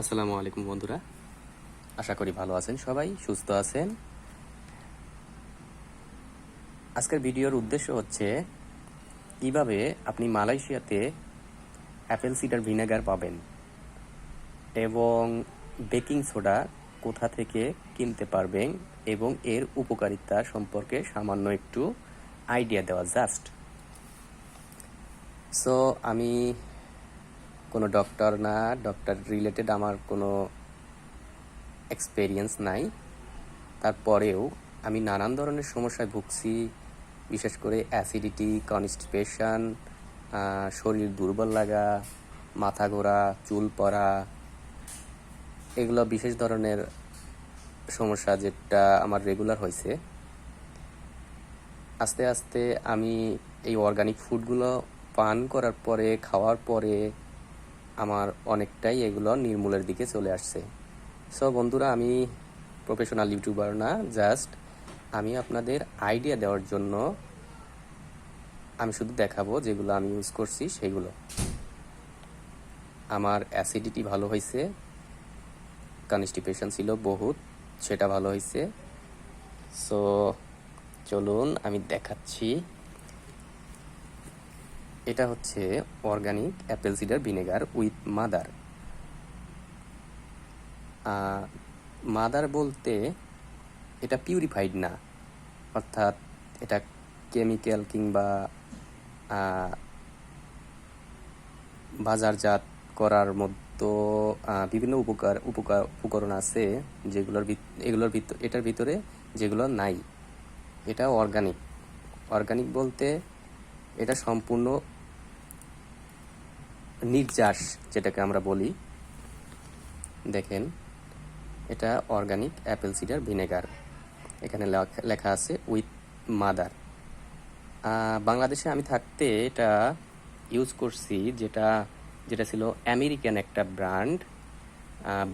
আসসালামু আলাইকুম বন্ধুরা। আশা করি ভালো আছেন সবাই, সুস্থ আছেন। আজকের ভিডিওর উদ্দেশ্য হচ্ছে, কীভাবে আপনি মালয়েশিয়াতে অ্যাপেল সিডার ভিনেগার পাবেন এবং বেকিং সোডা কোথা থেকে কিনতে পারবেন এবং এর উপকারিতা সম্পর্কে সামান্য একটু আইডিয়া দেওয়া জাস্ট। সো আমি কোনো ডক্টর না ডক্টর রিলেটেড আমার কোনো এক্সপেরিয়েন্স নাই। তারপরেও আমি নানান ধরনের সমস্যায় ভুগছি, বিশেষ করে অ্যাসিডিটি কনস্টিপেশন শরীর দুর্বল লাগা, মাথা ঘোরা, চুল পড়া, এগুলো বিশেষ ধরনের সমস্যা যেটা আমার রেগুলার হয়েছে। আস্তে আস্তে আমি এই অর্গানিক ফুডগুলো পান করার পরে, খাওয়ার পরে আমার অনেকটাই এগুলো নির্মূলের দিকে চলে আসছে। সো বন্ধুরা, আমি প্রফেশনাল ইউটিউবার না জাস্ট আমি আপনাদের আইডিয়া দেওয়ার জন্য আমি শুধু দেখাবো যেগুলো আমি ইউজ করছি সেগুলো আমার অ্যাসিডিটি ভালো হয়েছে কনস্টিপেশন ছিল বহুত, সেটা ভালো হয়েছে সো চলুন, আমি দেখাচ্ছি। এটা হচ্ছে organic apple cider vinegar with mother. Mother বলতে এটা পিউরিফাইড না, অর্থাৎ এটা কেমিক্যাল কিংবা বাজারজাত করার মতো বিভিন্ন উপকার উপকার উপকরণ আছে যেগুলোর এগুলোর ভিতর এটার ভিতরে যেগুলো নাই। এটা অর্গানিক। অর্গানিক বলতে এটা সম্পূর্ণ নির্যাস, যেটাকে আমরা বলি, দেখেন, এটা অর্গানিক অ্যাপেল সিডার ভিনেগার। এখানে লেখ- আছে, উইথ মাদার। বাংলাদেশে আমি থাকতে এটা ইউজ করছি, যেটা যেটা ছিল আমেরিকান একটা ব্র্যান্ড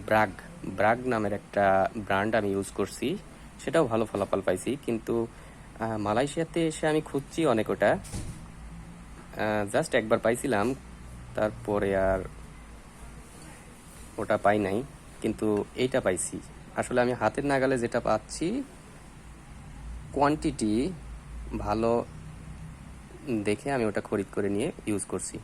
ব্রাগ ব্রাগ নামের একটা ব্র্যান্ড আমি ইউজ করছি। সেটাও ভালো ফলাফল পাইছি, কিন্তু মালয়েশিয়াতে এসে আমি খুঁজছি অনেক ওটা। জাস্ট একবার পাইছিলাম তারপরে আর ওটা পাই নাই, কিন্তু এইটা পাইছি। আসলে আমি হাতের নাগালে যেটা পাচ্ছি কোয়ান্টিটি ভালো দেখে আমি ওটা খরিদ করে নিয়ে ইউজ করছি।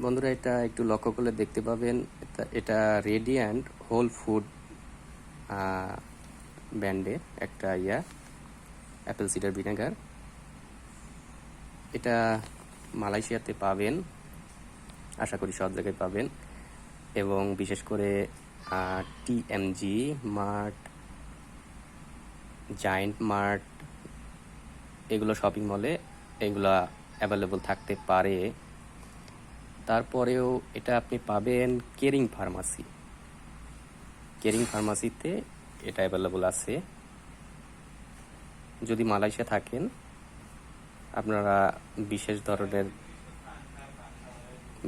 বন্ধুরা, এটা একটু লক্ষ্য করলে দেখতে পাবেন, এটা- এটা রেডিয়ান্ট হোল ফুড ব্যান্ডের একটা ইয়া অ্যাপেল সিডার ভিনেগার এটা মালয়েশিয়াতে পাবেন। আশা করি সব জায়গায় পাবেন। এবং বিশেষ করে টিএমজি মার্ট জায়েন্ট মার্ট এগুলো শপিং মলে এগুলো অ্যাভেলেবল থাকতে পারে। তারপরেও এটা আপনি পাবেন কেরিং ফার্মাসি কেরিং ফার্মাসিতে এটা অ্যাভেলেবল আছে। যদি মালয়েশিয়া থাকেন, আপনারা বিশেষ ধরনের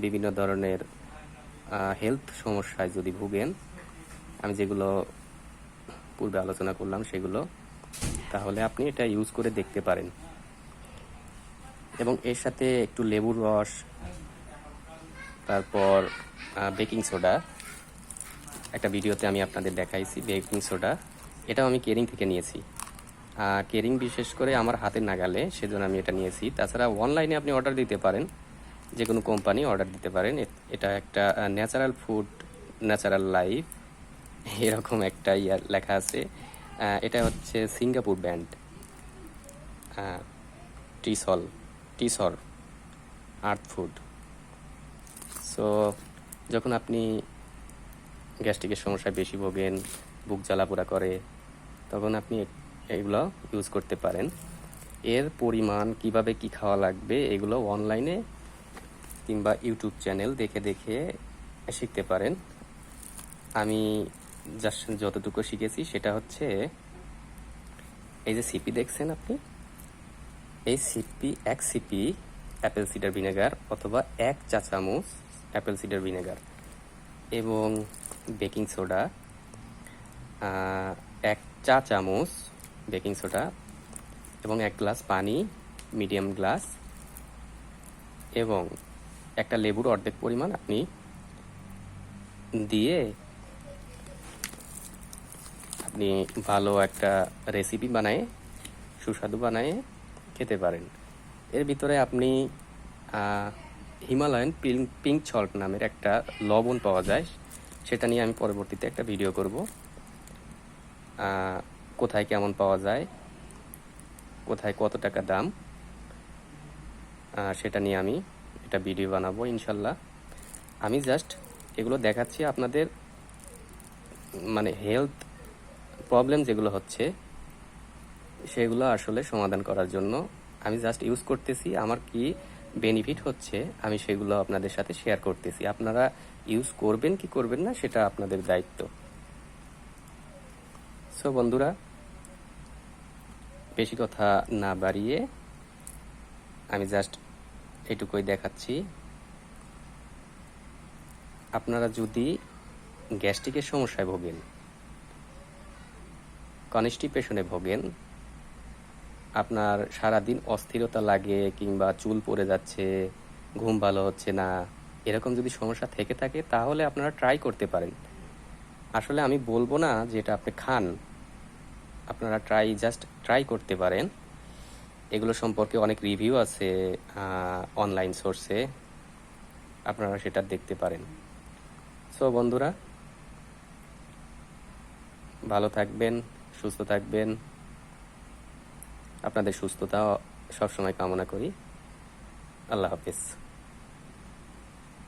বিভিন্ন ধরনের হেলথ সমস্যায় যদি ভুগেন, আমি যেগুলো পূর্বে আলোচনা করলাম সেগুলো, তাহলে আপনি এটা ইউজ করে দেখতে পারেন। এবং এর সাথে একটু লেবুর রস, তারপর বেকিং সোডা একটা ভিডিওতে আমি আপনাদের দেখাইছি বেকিং সোডা এটাও আমি কেরিং থেকে নিয়েছি। কেরিং বিশেষ করে আমার হাতের নাগালে, সেজন্য আমি এটা নিয়েছি। তাছাড়া অনলাইনে আপনি অর্ডার দিতে পারেন। যে কোনো কোম্পানি অর্ডার দিতে পারেন। এটা একটা ন্যাচারাল ফুড ন্যাচারাল লাইফ এরকম একটা ইয়ার লেখা আছে। এটা হচ্ছে সিঙ্গাপুর ব্যান্ড। টিসল, টিসর আর্থ ফুড। সো যখন আপনি গ্যাস্ট্রিকের সমস্যায় বেশি ভোগেন, বুক জ্বালাপোড়া করে, তখন আপনি এগুলো ইউজ করতে পারেন। এর পরিমাণ, কীভাবে কি খাওয়া লাগবে, এগুলো অনলাইনে কিংবা ইউটিউব চ্যানেল দেখে দেখে শিখতে পারেন। আমি জাস্ট যতটুকু শিখেছি সেটা হচ্ছে, এই যে সিপি দেখছেন আপনি? এই সিপি এক সিপি অ্যাপেল সিডার ভিনেগার অথবা এক চা চামচ অ্যাপেল সিডার ভিনেগার এবং বেকিং সোডা এক চা চামচ বেকিং সোডা এবং এক গ্লাস পানি মিডিয়াম গ্লাস এবং একটা লেবুর অর্ধেক পরিমাণ আপনি দিয়ে আপনি ভালো একটা রেসিপি বানায়, সুস্বাদু বানায় খেতে পারেন। এর ভিতরে আপনি হিমালয়ান পিঙ্ক পিঙ্ক সল্ট নামের একটা লবণ পাওয়া যায়। সেটা নিয়ে আমি পরবর্তীতে একটা ভিডিও করব। কোথায় কেমন পাওয়া যায়, কোথায় কত টাকা দাম সেটা নিয়ে আমি একটা ভিডিও বানাবো, ইনশাল্লাহ। আমি জাস্ট এগুলো দেখাচ্ছি আপনাদের মানে হেলথ প্রবলেম যেগুলো হচ্ছে, সেগুলো আসলে সমাধান করার জন্য আমি জাস্ট ইউজ করতেছি। আমার কি বেনিফিট হচ্ছে, আমি সেগুলো আপনাদের সাথে শেয়ার করতেছি। আপনারা ইউজ করবেন কি করবেন না, সেটা আপনাদের দায়িত্ব। সো বন্ধুরা, বেশি কথা না বাড়িয়ে আমি জাস্ট এটুকুই দেখাচ্ছি। আপনারা যদি গ্যাস্ট্রিকের সমস্যায় ভোগেন কনস্টিপেশনে ভোগেন, আপনার সারাদিন অস্থিরতা লাগে কিংবা চুল পড়ে যাচ্ছে, ঘুম ভালো হচ্ছে না, এরকম যদি সমস্যা থেকে থাকে, তাহলে আপনারা ট্রাই করতে পারেন। আসলে আমি বলব না যে এটা আপনি খান, আপনারা ট্রাই জাস্ট ট্রাই করতে পারেন। এগুলো সম্পর্কে অনেক রিভিউ আছে অনলাইন সোর্সে আপনারা সেটা দেখতে পারেন। সো বন্ধুরা, ভালো থাকবেন, সুস্থ থাকবেন। আপনাদের সুস্থতা সবসময় কামনা করি। আল্লাহ হাফিজ।